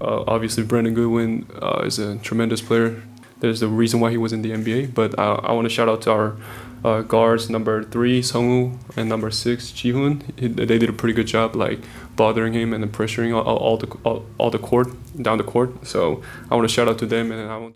Uh, obviously, Brandon Goodwin uh, is a tremendous player. There's the reason why he was in the NBA. But uh, I want to shout out to our uh, guards, number three Sungwoo and number six Jihoon. He- They did a pretty good job, like bothering him and then pressuring all, all the all, all the court down the court. So I want to shout out to them, and I want.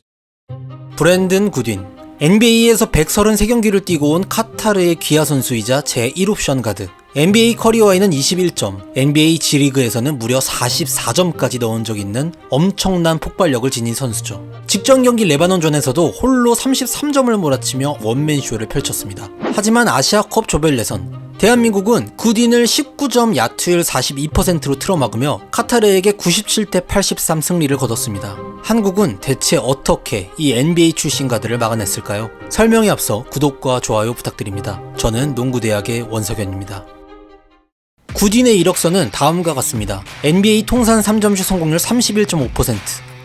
브랜든 구딘 NBA에서 133경기를 뛰고 온 카타르의 기아 선수이자 제1옵션 가드 NBA 커리어와이는 21점, NBA G리그에서는 무려 44점까지 넣은 적 있는 엄청난 폭발력을 지닌 선수죠. 직전 경기 레바논전에서도 홀로 33점을 몰아치며 원맨쇼를 펼쳤습니다. 하지만 아시아컵 조별 예선 대한민국은 구딘을 19점 야투율 42%로 틀어막으며 카타르에게 97대 83 승리를 거뒀습니다. 한국은 대체 어떻게 이 NBA 출신 가드를 막아냈을까요? 설명에 앞서 구독과 좋아요 부탁드립니다. 저는 농구대학의 원석현입니다. 구딘의 이력서는 다음과 같습니다. NBA 통산 3점슛 성공률 31.5%.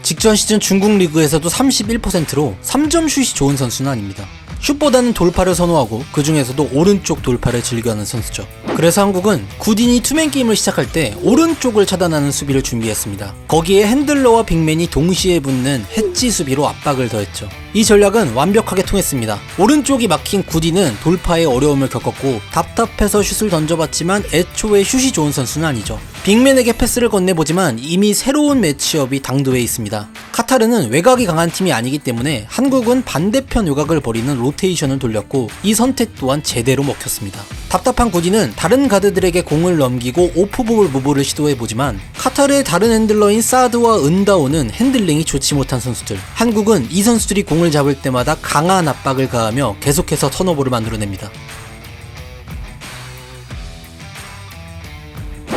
직전 시즌 중국 리그에서도 31%로 3점슛이 좋은 선수는 아닙니다. 슛보다는 돌파를 선호하고 그 중에서도 오른쪽 돌파를 즐겨하는 선수죠. 그래서 한국은 구딘이 투맨 게임을 시작할 때 오른쪽을 차단하는 수비를 준비했습니다. 거기에 핸들러와 빅맨이 동시에 붙는 해지 수비로 압박을 더했죠. 이 전략은 완벽하게 통했습니다. 오른쪽이 막힌 구딘은 돌파에 어려움을 겪었고 답답해서 슛을 던져봤지만 애초에 슛이 좋은 선수는 아니죠. 빅맨에게 패스를 건네보지만 이미 새로운 매치업이 당도해 있습니다. 카타르는 외곽이 강한 팀이 아니기 때문에 한국은 반대편 외곽을 버리는 로테이션을 돌렸고 이 선택 또한 제대로 먹혔습니다. 답답한 구디는 다른 가드들에게 공을 넘기고 오프볼 무브를 시도해보지만 카타르의 다른 핸들러인 사드와 은다오는 핸들링이 좋지 못한 선수들 한국은 이 선수들이 공을 잡을 때마다 강한 압박을 가하며 계속해서 턴오버를 만들어냅니다.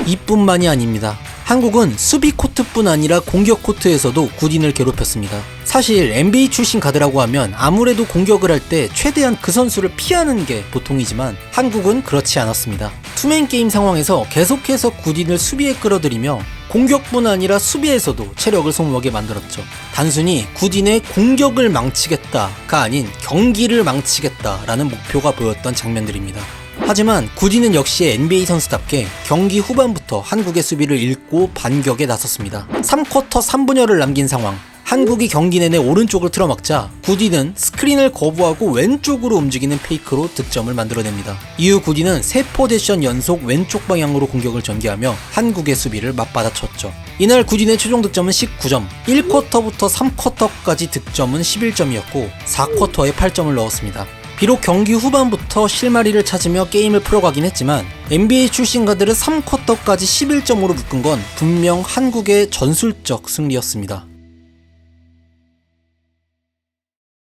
이뿐만이 아닙니다. 한국은 수비 코트뿐 아니라 공격 코트에서도 구딘을 괴롭혔습니다. 사실 NBA 출신 가드라고 하면 아무래도 공격을 할 때 최대한 그 선수를 피하는 게 보통이지만 한국은 그렇지 않았습니다. 투맨 게임 상황에서 계속해서 구딘을 수비에 끌어들이며 공격뿐 아니라 수비에서도 체력을 소모하게 만들었죠. 단순히 구딘의 공격을 망치겠다가 아닌 경기를 망치겠다라는 목표가 보였던 장면들입니다. 하지만 구디는 역시 NBA 선수답게 경기 후반부터 한국의 수비를 읽고 반격에 나섰습니다. 3쿼터 3분여를 남긴 상황. 한국이 경기 내내 오른쪽을 틀어막자 구디는 스크린을 거부하고 왼쪽으로 움직이는 페이크로 득점을 만들어냅니다. 이후 구디는 세 포제션 연속 왼쪽 방향으로 공격을 전개하며 한국의 수비를 맞받아쳤죠. 이날 구딘의 최종 득점은 19점, 1쿼터부터 3쿼터까지 득점은 11점이었고 4쿼터에 8점을 넣었습니다. 비록 경기 후반부터 실마리를 찾으며 게임을 풀어가긴 했지만 NBA 출신 가드를 3쿼터까지 11점으로 묶은 건 분명 한국의 전술적 승리였습니다.